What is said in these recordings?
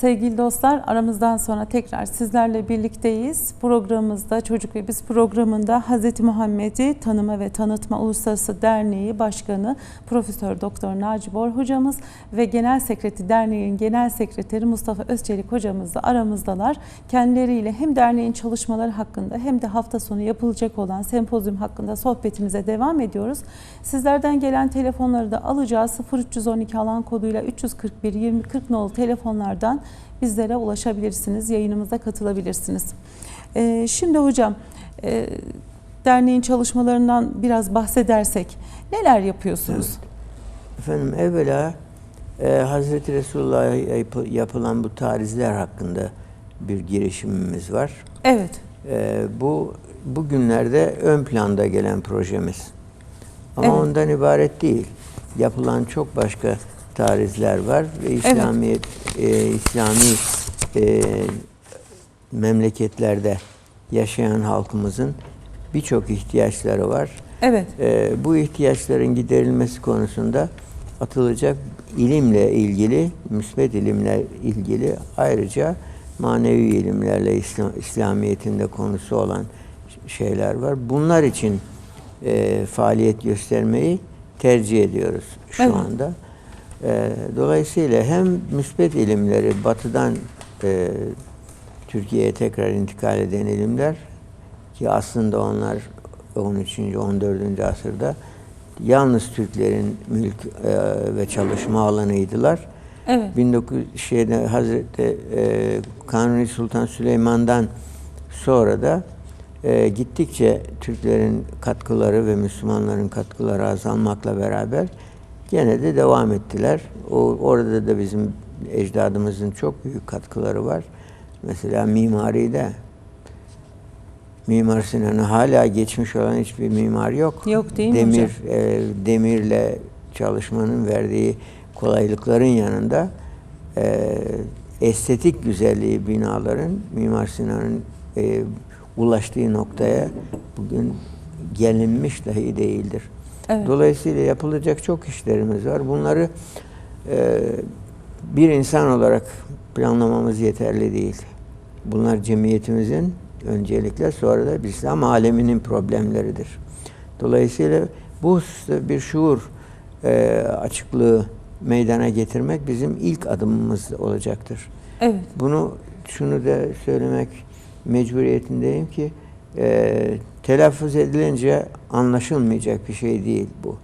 Sevgili dostlar aramızdan sonra tekrar sizlerle birlikteyiz. Programımızda Çocuk ve Biz programında Hz. Muhammed'i Tanıma ve Tanıtma Uluslararası Derneği Başkanı Profesör Doktor Naci Bor hocamız ve Genel Sekreteri Derneğin Genel Sekreteri Mustafa Özçelik hocamız da aramızdalar. Kendileriyle hem derneğin çalışmaları hakkında hem de hafta sonu yapılacak olan sempozyum hakkında sohbetimize devam ediyoruz. Sizlerden gelen telefonları da alacağız. 0312 alan koduyla 341 20 40 nolu telefonlardan bizlere ulaşabilirsiniz. Yayınımıza katılabilirsiniz. Ee, şimdi hocam e, derneğin çalışmalarından biraz bahsedersek neler yapıyorsunuz? Efendim evvela e, Hazreti Resulullah'a yapı- yapılan bu tarizler hakkında bir girişimimiz var. Evet. E, bu bugünlerde ön planda gelen projemiz. Ama Evet. ondan ibaret değil. Yapılan çok başka tarizler var ve İslamiyet, e, İslami e, memleketlerde yaşayan halkımızın birçok ihtiyaçları var. Evet. Ee, bu ihtiyaçların giderilmesi konusunda atılacak ilimle ilgili, müsbet ilimle ilgili ayrıca manevi ilimlerle İslam, İslamiyet'in de konusu olan şeyler var. Bunlar için e, faaliyet göstermeyi tercih ediyoruz şu Evet. anda. E, dolayısıyla hem müsbet ilimleri batıdan e, Türkiye'ye tekrar intikal eden ilimler ki aslında onlar 13. 14. asırda yalnız Türklerin mülk e, ve çalışma alanıydılar. Evet. 19 şeyde Hazreti e, Kanuni Sultan Süleyman'dan sonra da e, gittikçe Türklerin katkıları ve Müslümanların katkıları azalmakla beraber gene de devam ettiler. O orada da bizim ecdadımızın çok büyük katkıları var. Mesela mimaride Mimar Sinan'ı hala geçmiş olan hiçbir mimar yok. Yok değil mi Demir, hocam? e, demirle çalışmanın verdiği kolaylıkların yanında e, estetik güzelliği binaların Mimar Sinan'ın e, ulaştığı noktaya bugün gelinmiş dahi değildir. Evet. Dolayısıyla yapılacak çok işlerimiz var. Bunları e, bir insan olarak planlamamız yeterli değil. Bunlar cemiyetimizin öncelikle sonra da İslam aleminin problemleridir. Dolayısıyla bu hususta bir şuur e, açıklığı meydana getirmek bizim ilk adımımız olacaktır. Evet. Bunu şunu da söylemek mecburiyetindeyim ki e, telaffuz edilince anlaşılmayacak bir şey değil bu.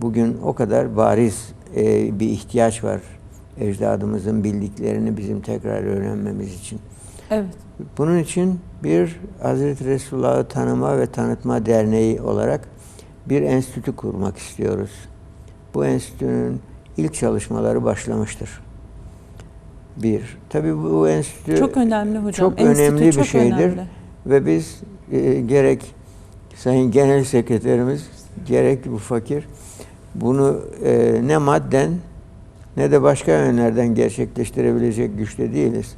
Bugün o kadar bariz e, bir ihtiyaç var ecdadımızın bildiklerini bizim tekrar öğrenmemiz için. Evet. Bunun için bir Hazreti Resulullah'ı tanıma ve tanıtma derneği olarak bir enstitü kurmak istiyoruz. Bu enstitünün ilk çalışmaları başlamıştır. Bir. Tabii bu enstitü Çok önemli hocam. çok Enstitü önemli bir çok şeydir. önemli. Ve biz e, gerek Sayın Genel Sekreterimiz gerek bu fakir bunu e, ne madden ne de başka yönlerden gerçekleştirebilecek güçte değiliz.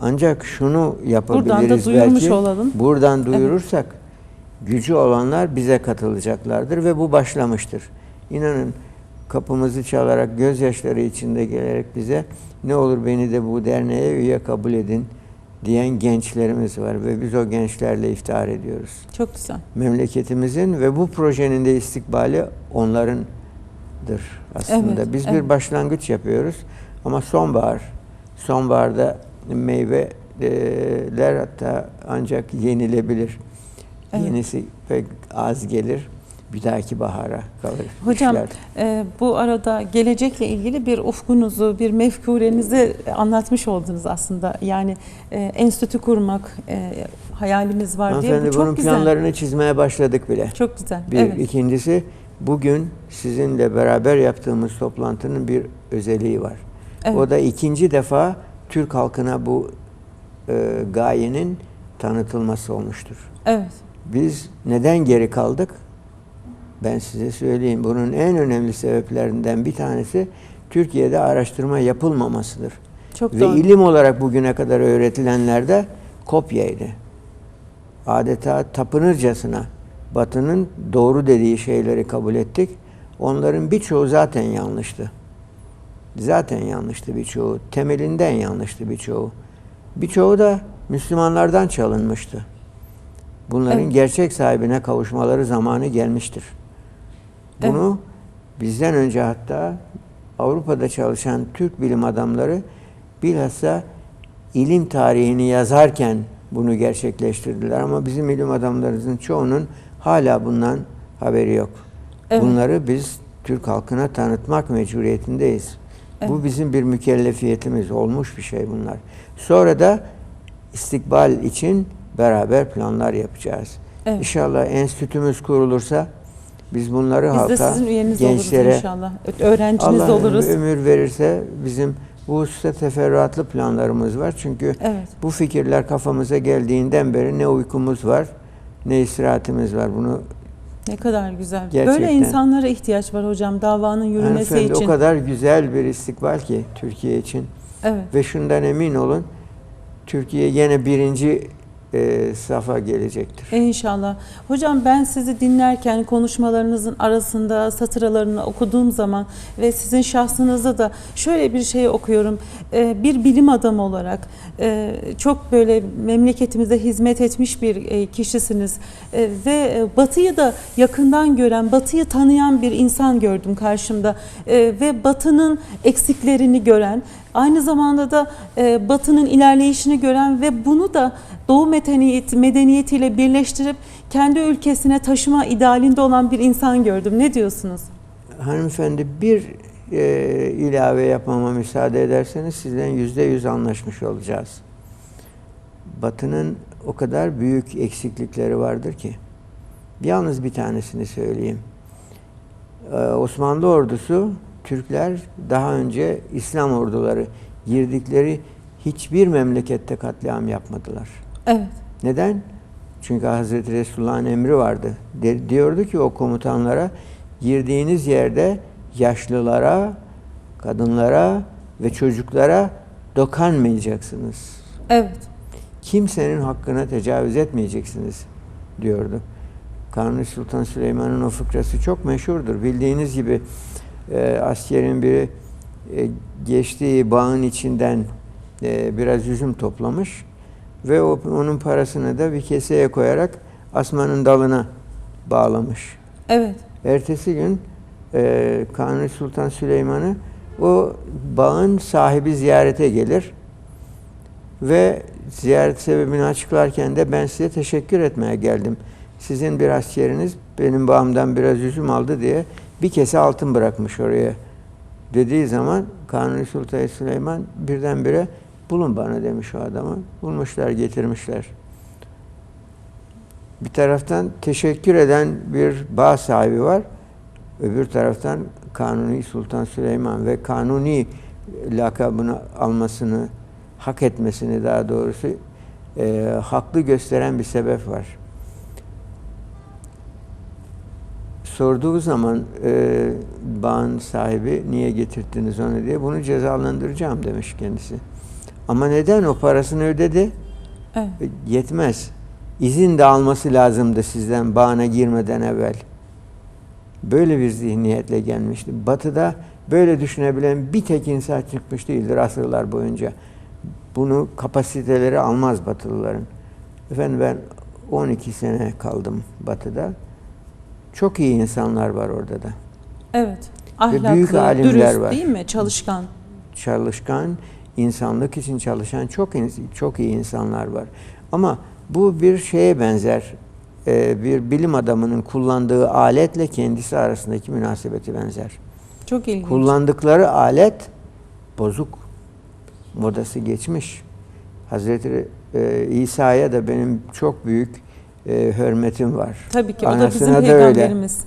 Ancak şunu yapabiliriz Buradan da duyurmuş belki. olalım. Buradan duyurursak gücü olanlar bize katılacaklardır ve bu başlamıştır. İnanın kapımızı çalarak gözyaşları içinde gelerek bize ne olur beni de bu derneğe üye kabul edin diyen gençlerimiz var ve biz o gençlerle iftihar ediyoruz. Çok güzel. Memleketimizin ve bu projenin de istikbali onlarındır aslında. Evet, biz evet. bir başlangıç yapıyoruz ama sonbahar, sonbaharda meyveler hatta ancak yenilebilir. Evet. Yenisi pek az gelir. Bir dahaki bahara kalır. Hocam işler. e, bu arada gelecekle ilgili bir ufkunuzu, bir mefkurenizi anlatmış oldunuz aslında. Yani e, enstitü kurmak e, hayalimiz var diye bu çok bunun güzel. planlarını çizmeye başladık bile. Çok güzel. Bir. evet. ikincisi bugün sizinle beraber yaptığımız toplantının bir özelliği var. Evet. O da ikinci defa Türk halkına bu e, gayenin tanıtılması olmuştur. Evet. Biz neden geri kaldık? Ben size söyleyeyim. Bunun en önemli sebeplerinden bir tanesi Türkiye'de araştırma yapılmamasıdır. Çok Ve doğru. ilim olarak bugüne kadar öğretilenler de kopyaydı. Adeta tapınırcasına Batı'nın doğru dediği şeyleri kabul ettik. Onların birçoğu zaten yanlıştı. zaten yanlıştı birçoğu. Temelinden yanlıştı birçoğu. Birçoğu da Müslümanlardan çalınmıştı. Bunların Evet. gerçek sahibine kavuşmaları zamanı gelmiştir. Bunu bizden önce hatta Avrupa'da çalışan Türk bilim adamları bilhassa ilim tarihini yazarken bunu gerçekleştirdiler. Ama bizim ilim adamlarımızın çoğunun hala bundan haberi yok. Evet. Bunları biz Türk halkına tanıtmak mecburiyetindeyiz. Bu Evet. bizim bir mükellefiyetimiz olmuş bir şey bunlar. Sonra da istikbal için beraber planlar yapacağız. Evet. İnşallah enstitümüz kurulursa biz bunları Biz de halka, sizin üyeniz gençlere oluruz inşallah. Öğrenciniz Allah oluruz. ömür verirse bizim bu hususta teferruatlı planlarımız var. Çünkü Evet. bu fikirler kafamıza geldiğinden beri ne uykumuz var ne istirahatimiz var. Bunu Ne kadar güzel. Gerçekten. Böyle insanlara ihtiyaç var hocam davanın yürümesi hanımefendi için. o kadar güzel bir istikbal ki Türkiye için. Evet. Ve şundan emin olun Türkiye yine birinci e, safa gelecektir. İnşallah. Hocam ben sizi dinlerken konuşmalarınızın arasında satıralarını okuduğum zaman ve sizin şahsınızda da şöyle bir şey okuyorum. Ee, Bir bilim adamı olarak e, çok böyle memleketimize hizmet etmiş bir e, kişisiniz E, ve e, Batı'yı da yakından gören, Batı'yı tanıyan bir insan gördüm karşımda E, ve Batı'nın eksiklerini gören, aynı zamanda da e, Batı'nın ilerleyişini gören ve bunu da Doğu medeniyeti, medeniyetiyle birleştirip kendi ülkesine taşıma idealinde olan bir insan gördüm. Ne diyorsunuz? Hanımefendi bir e, ilave yapmama müsaade ederseniz sizden yüzde yüz anlaşmış olacağız. Batı'nın o kadar büyük eksiklikleri vardır ki. Yalnız bir tanesini söyleyeyim. Ee, Osmanlı ordusu, Türkler daha önce İslam orduları girdikleri hiçbir memlekette katliam yapmadılar. Evet. Neden? Çünkü Hazreti Resulullah'ın emri vardı. De- diyordu ki o komutanlara girdiğiniz yerde yaşlılara, kadınlara ve çocuklara dokanmayacaksınız. Evet. Kimsenin hakkına tecavüz etmeyeceksiniz diyordu. Kanuni Sultan Süleyman'ın o fıkrası çok meşhurdur. Bildiğiniz gibi e, askerin biri e, geçtiği bağın içinden e, biraz üzüm toplamış ve o, onun parasını da bir keseye koyarak asmanın dalına bağlamış. Evet. Ertesi gün e, Kanuni Sultan Süleyman'ı o bağın sahibi ziyarete gelir ve ziyaret sebebini açıklarken de ben size teşekkür etmeye geldim. Sizin bir askeriniz benim bağımdan biraz üzüm aldı diye bir kese altın bırakmış oraya dediği zaman Kanuni Sultan Süleyman birdenbire bulun bana demiş o adamı. Bulmuşlar, getirmişler. Bir taraftan teşekkür eden bir bağ sahibi var. Öbür taraftan Kanuni Sultan Süleyman ve Kanuni lakabını almasını, hak etmesini daha doğrusu e, haklı gösteren bir sebep var. Sorduğu zaman e, bağın sahibi niye getirttiniz onu diye bunu cezalandıracağım demiş kendisi. Ama neden o parasını ödedi? Evet. E, Yetmez. İzin de alması lazımdı sizden bağına girmeden evvel. Böyle bir zihniyetle gelmişti. Batı'da böyle düşünebilen bir tek insan çıkmış değildir asırlar boyunca. Bunu kapasiteleri almaz Batılıların. Efendim ben 12 sene kaldım Batı'da. Çok iyi insanlar var orada da. Evet. Ve büyük Ahlaklı, alimler dürüst var. değil mi? Çalışkan. çalışkan, insanlık için çalışan çok çok iyi insanlar var. Ama bu bir şeye benzer. Ee, bir bilim adamının kullandığı aletle kendisi arasındaki münasebeti benzer. Çok ilginç. Kullandıkları alet bozuk. Modası geçmiş. Hazreti e, İsa'ya da benim çok büyük e, hürmetim var. Tabii ki o da bizim Anasına da öyle. peygamberimiz.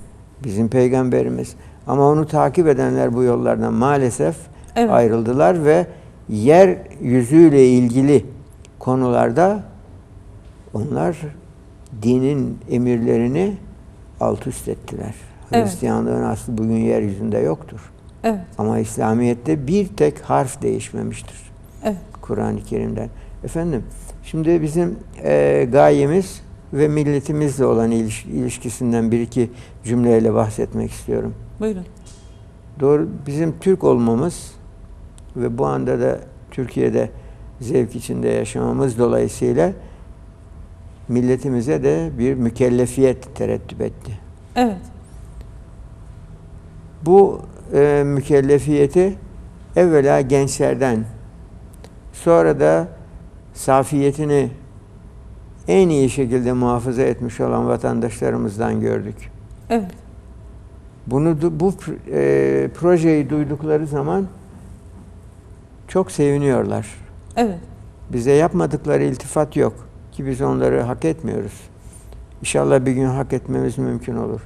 Bizim peygamberimiz. Ama onu takip edenler bu yollardan maalesef Evet. ayrıldılar ve yer yüzüyle ilgili konularda onlar dinin emirlerini alt üst ettiler. Evet. Hristiyanlığın aslı bugün yeryüzünde yoktur. Evet. Ama İslamiyet'te bir tek harf değişmemiştir. Evet. Kur'an-ı Kerim'den. Efendim, şimdi bizim e, gayemiz ve milletimizle olan iliş- ilişkisinden bir iki cümleyle bahsetmek istiyorum. Buyurun. Doğru, bizim Türk olmamız ve bu anda da Türkiye'de zevk içinde yaşamamız dolayısıyla milletimize de bir mükellefiyet terettüp etti. Evet. Bu e, mükellefiyeti evvela gençlerden, sonra da safiyetini en iyi şekilde muhafaza etmiş olan vatandaşlarımızdan gördük. Evet. Bunu bu e, projeyi duydukları zaman çok seviniyorlar. Evet. Bize yapmadıkları iltifat yok ki biz onları hak etmiyoruz. İnşallah bir gün hak etmemiz mümkün olur.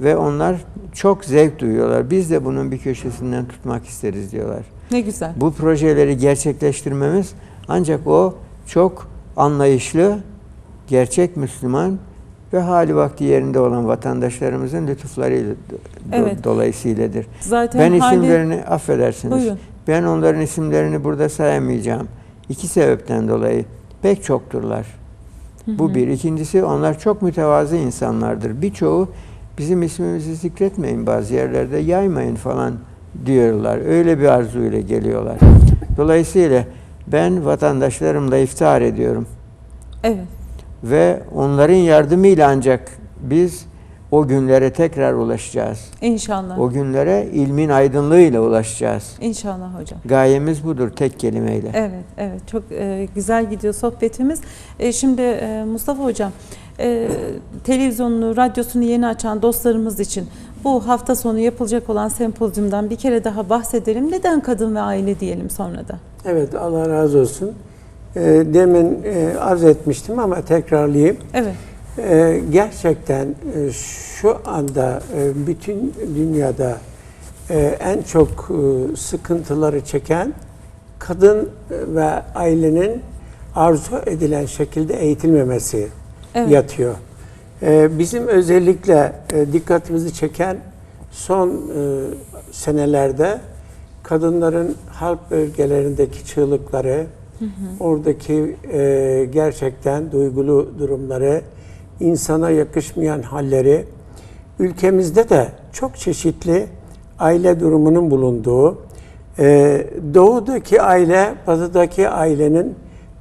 Ve onlar çok zevk duyuyorlar. Biz de bunun bir köşesinden tutmak isteriz diyorlar. Ne güzel. Bu projeleri gerçekleştirmemiz ancak o çok anlayışlı, gerçek Müslüman ve hali vakti yerinde olan vatandaşlarımızın lütuflarıyla do- Evet. dolayısıyladır. Zaten Ben hali- isimlerini affedersiniz. Buyurun. Ben onların isimlerini burada sayamayacağım. İki sebepten dolayı pek çokturlar. Bu bir. İkincisi onlar çok mütevazı insanlardır. Birçoğu bizim ismimizi zikretmeyin bazı yerlerde yaymayın falan diyorlar. Öyle bir arzuyla geliyorlar. Dolayısıyla ben vatandaşlarımla iftihar ediyorum. Evet. Ve onların yardımıyla ancak biz o günlere tekrar ulaşacağız. İnşallah. O günlere ilmin aydınlığıyla ulaşacağız. İnşallah hocam. Gayemiz budur tek kelimeyle. Evet, evet. Çok e, güzel gidiyor sohbetimiz. E, şimdi e, Mustafa Hocam, e, televizyonunu, radyosunu yeni açan dostlarımız için bu hafta sonu yapılacak olan sempozyumdan bir kere daha bahsedelim. Neden kadın ve aile diyelim sonra da? Evet Allah razı olsun. Ee, demin e, arz etmiştim ama tekrarlayayım. Evet, Ee, gerçekten e, şu anda e, bütün dünyada en çok sıkıntıları çeken kadın ve ailenin arzu edilen şekilde eğitilmemesi evet. yatıyor. Ee, bizim özellikle dikkatimizi çeken son senelerde kadınların harp bölgelerindeki çığlıkları, oradaki e, gerçekten duygulu durumları, insana yakışmayan halleri, ülkemizde de çok çeşitli aile durumunun bulunduğu, e, doğudaki aile, batıdaki ailenin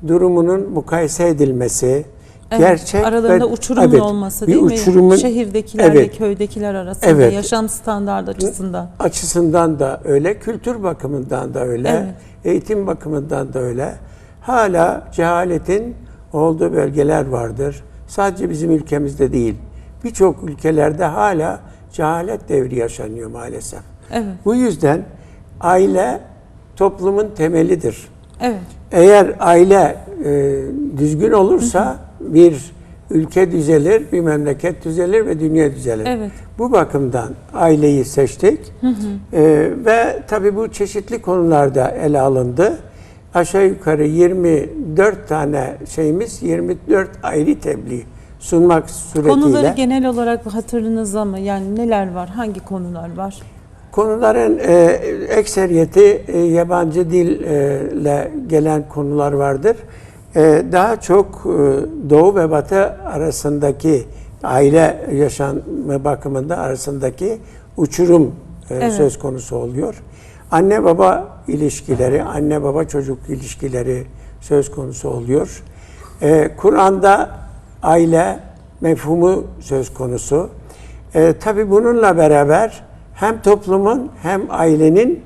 durumunun mukayese edilmesi, Evet, gerçek aralarında ve- uçurumun evet, olması bir değil mi? uçurumun- Şehirdekilerle Evet. köydekiler arasında Evet. yaşam standartı açısından. açısından da öyle, kültür bakımından da öyle, Evet. eğitim bakımından da öyle. Hala cehaletin olduğu bölgeler vardır. Sadece bizim ülkemizde değil. Birçok ülkelerde hala cehalet devri yaşanıyor maalesef. Evet, Bu yüzden aile toplumun temelidir. evet, Eğer aile e, düzgün olursa bir ülke düzelir, bir memleket düzelir ve dünya düzelir. evet. Bu bakımdan aileyi seçtik Ee, ve tabii bu çeşitli konularda ele alındı. Aşağı yukarı 24 tane şeyimiz, 24 ayrı tebliğ sunmak suretiyle. Konuları genel olarak hatırınızda mı? Yani neler var? Hangi konular var? Konuların e, ekseriyeti e, yabancı dille gelen konular vardır. E, daha çok e, Doğu ve Batı arasındaki aile yaşamı bakımında arasındaki uçurum e, Evet. söz konusu oluyor. Anne baba ilişkileri, anne baba çocuk ilişkileri söz konusu oluyor. E, Kur'an'da aile mefhumu söz konusu. E, tabii bununla beraber hem toplumun hem ailenin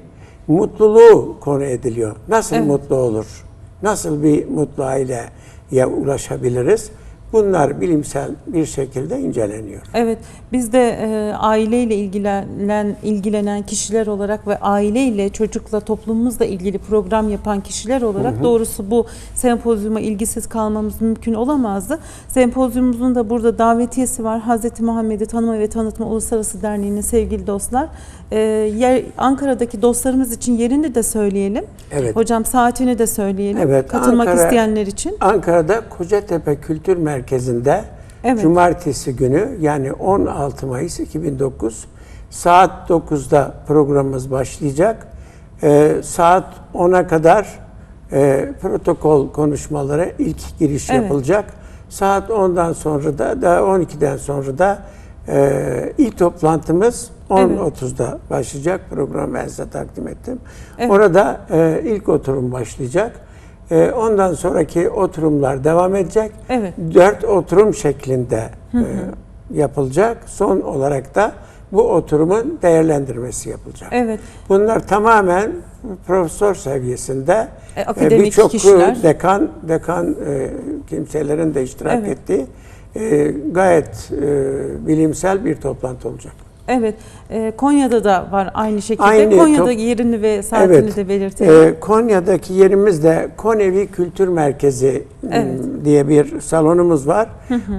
mutluluğu konu ediliyor. Nasıl Evet. mutlu olur? Nasıl bir mutlu aileye ulaşabiliriz? Bunlar bilimsel bir şekilde inceleniyor. Evet, biz de e, aileyle ilgilenen ilgilenen kişiler olarak ve aileyle, çocukla, toplumumuzla ilgili program yapan kişiler olarak doğrusu bu sempozyuma ilgisiz kalmamız mümkün olamazdı. Sempozyumumuzun da burada davetiyesi var. Hazreti Muhammed'i Tanıma ve Tanıtma Uluslararası Derneği'nin sevgili dostlar. E, yer, Ankara'daki dostlarımız için yerini de söyleyelim. Evet. Hocam saatini de söyleyelim. Evet, Katılmak Ankara- isteyenler için. Ankara'da Kocatepe Kültür Merkezi'nde Evet. Cumartesi günü yani 16 Mayıs 2009 saat 9'da programımız başlayacak. Ee, saat 10'a kadar e, protokol konuşmaları ilk giriş Evet. yapılacak. Saat 10'dan sonra da da 12'den sonra da e, ilk toplantımız 10.30'da başlayacak program ben size takdim ettim. Evet. Orada e, ilk oturum başlayacak. E, ondan sonraki oturumlar devam edecek. Evet. Dört oturum şeklinde e, yapılacak. Son olarak da bu oturumun değerlendirmesi yapılacak. Evet. Bunlar tamamen profesör seviyesinde E, e, birçok dekan dekan e, kimselerin de iştirak Evet. ettiği e, gayet e, bilimsel bir toplantı olacak. Evet. e, Konya'da da var aynı şekilde. Aynı Konya'da top- yerini ve saatini Evet. de belirtelim. E, Konya'daki yerimiz de Konevi Kültür Merkezi Evet. diye bir salonumuz var.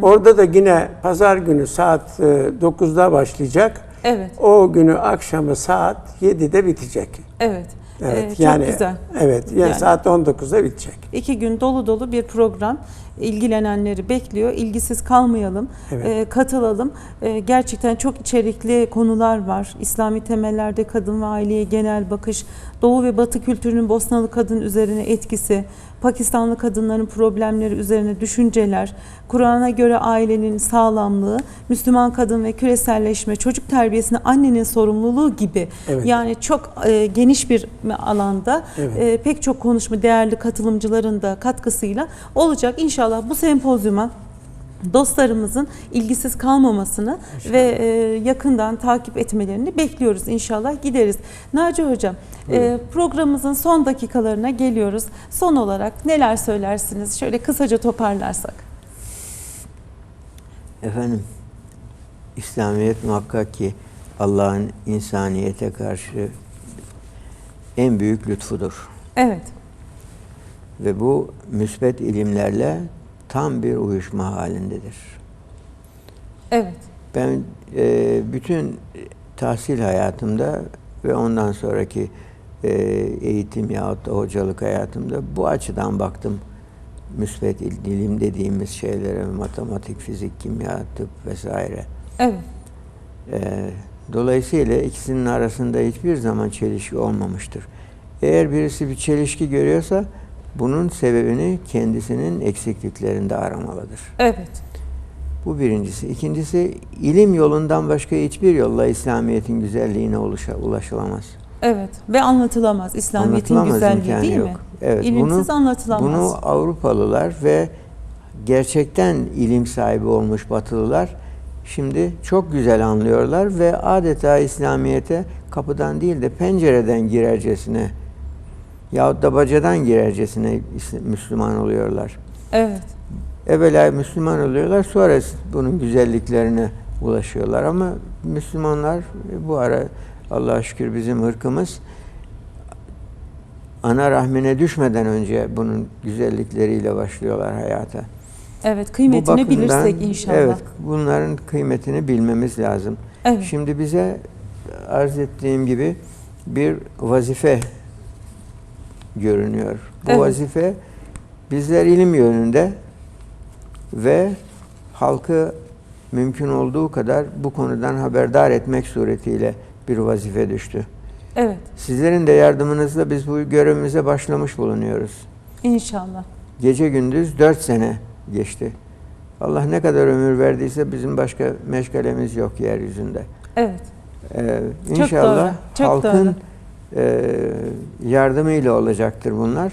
Orada da yine pazar günü saat e, 9'da başlayacak. evet. O günü akşamı saat 7'de bitecek. Evet. Evet E, çok yani güzel. evet yani, Yani. saat 19'da bitecek. İki gün dolu dolu bir program ilgilenenleri bekliyor. İlgisiz kalmayalım, Evet. e, katılalım. E, gerçekten çok içerikli konular var. İslami temellerde kadın ve aileye genel bakış, Doğu ve Batı kültürünün Bosnalı kadın üzerine etkisi, Pakistanlı kadınların problemleri üzerine düşünceler, Kur'an'a göre ailenin sağlamlığı, Müslüman kadın ve küreselleşme, çocuk terbiyesinde annenin sorumluluğu gibi Evet. yani çok e, geniş bir alanda Evet. e, pek çok konuşma değerli katılımcıların da katkısıyla olacak. İnşallah bu sempozyuma dostlarımızın ilgisiz kalmamasını ve e, yakından takip etmelerini bekliyoruz inşallah gideriz. Naci Hocam e, programımızın son dakikalarına geliyoruz. Son olarak neler söylersiniz? Şöyle kısaca toparlarsak. Efendim, İslamiyet muhakkak ki Allah'ın insaniyete karşı en büyük lütfudur. Evet, Ve bu müsbet ilimlerle tam bir uyuşma halindedir. evet, Ben e, bütün tahsil hayatımda ve ondan sonraki e, eğitim yahut da hocalık hayatımda bu açıdan baktım. Müsbet il- ilim dediğimiz şeylere, matematik, fizik, kimya, tıp vesaire. evet, Ee, dolayısıyla ikisinin arasında hiçbir zaman çelişki olmamıştır. Eğer birisi bir çelişki görüyorsa bunun sebebini kendisinin eksikliklerinde aramalıdır. evet, Bu birincisi. İkincisi ilim yolundan başka hiçbir yolla İslamiyet'in güzelliğine ulaşa- ulaşılamaz. evet ve anlatılamaz İslamiyet'in güzelliği değil yok. mi? Evet, İlimsiz bunu, anlatılamaz. Bunu Avrupalılar ve gerçekten ilim sahibi olmuş Batılılar şimdi çok güzel anlıyorlar ve adeta İslamiyet'e kapıdan değil de pencereden girercesine yahut da bacadan girercesine Müslüman oluyorlar. Evet, Evvela Müslüman oluyorlar sonra bunun güzelliklerine ulaşıyorlar ama Müslümanlar bu ara Allah'a şükür bizim ırkımız ana rahmine düşmeden önce bunun güzellikleriyle başlıyorlar hayata. evet kıymetini bakımdan, bilirsek inşallah. Evet, bunların kıymetini bilmemiz lazım. Evet. Şimdi bize arz ettiğim gibi bir vazife görünüyor. Bu Evet. vazife bizler ilim yönünde ve halkı mümkün olduğu kadar bu konudan haberdar etmek suretiyle bir vazife düştü. Evet, Sizlerin de yardımınızla biz bu görevimize başlamış bulunuyoruz. inşallah. Gece gündüz dört sene geçti. Allah ne kadar ömür verdiyse bizim başka meşgalemiz yok yeryüzünde. Evet, Ee, Çok inşallah doğru, çok halkın e, yardımıyla olacaktır bunlar.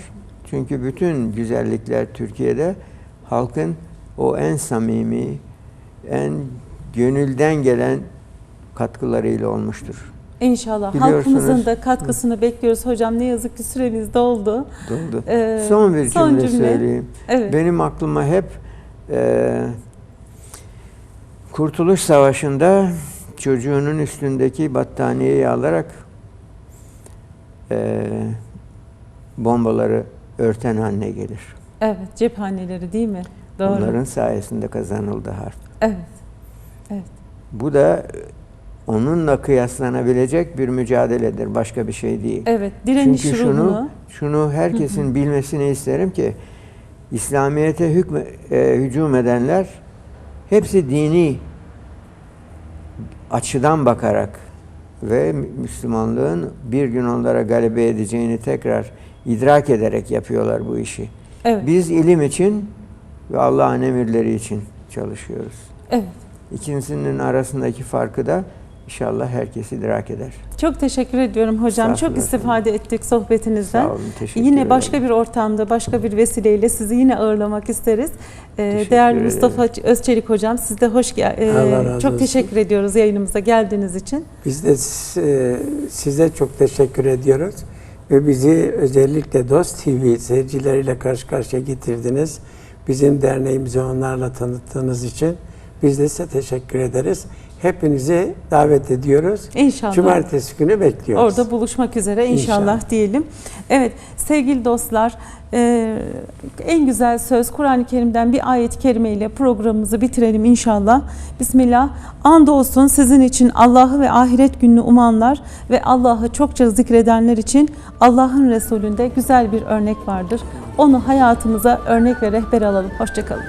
Çünkü bütün güzellikler Türkiye'de halkın o en samimi, en gönülden gelen katkılarıyla olmuştur. İnşallah. Halkımızın da katkısını bekliyoruz. Hocam ne yazık ki süremiz doldu. Doldu. Ee, son bir son cümle, cümle. söyleyeyim. Evet. Benim aklıma hep e, Kurtuluş Savaşı'nda çocuğunun üstündeki battaniyeyi alarak e, bombaları örten anne gelir. Evet, cephaneleri değil mi? Doğru. Onların sayesinde kazanıldı harp. Evet. Evet. Bu da onunla kıyaslanabilecek bir mücadeledir. Başka bir şey değil. Evet, direniş Çünkü ruhunu. şunu, şunu herkesin bilmesini isterim ki İslamiyet'e hükme, e, hücum edenler hepsi dini açıdan bakarak ve Müslümanlığın bir gün onlara galebe edeceğini tekrar idrak ederek yapıyorlar bu işi. Evet. Biz ilim için ve Allah'ın emirleri için çalışıyoruz. Evet. İkisinin arasındaki farkı da İnşallah herkes idrak eder. Çok teşekkür ediyorum hocam. Çok istifade ettik sohbetinizden. Sağ olun, teşekkür Yine ederim. başka bir ortamda, başka bir vesileyle sizi yine ağırlamak isteriz. Ee, Teşekkür değerli ederim. Mustafa Özçelik hocam, siz de hoş gel. Allah razı çok olsun. teşekkür ediyoruz yayınımıza geldiğiniz için. Biz de e, size çok teşekkür ediyoruz ve bizi özellikle Dost TV seyircileriyle karşı karşıya getirdiniz. Bizim derneğimizi onlarla tanıttığınız için biz de size teşekkür ederiz. Hepinizi davet ediyoruz. İnşallah. Cumartesi günü bekliyoruz. Orada buluşmak üzere inşallah, İnşallah. diyelim. Evet sevgili dostlar e, en güzel söz Kur'an-ı Kerim'den bir ayet-i kerime ile programımızı bitirelim inşallah. Bismillah. Andolsun sizin için Allah'ı ve ahiret gününü umanlar ve Allah'ı çokça zikredenler için Allah'ın Resulü'nde güzel bir örnek vardır. Onu hayatımıza örnek ve rehber alalım. Hoşçakalın.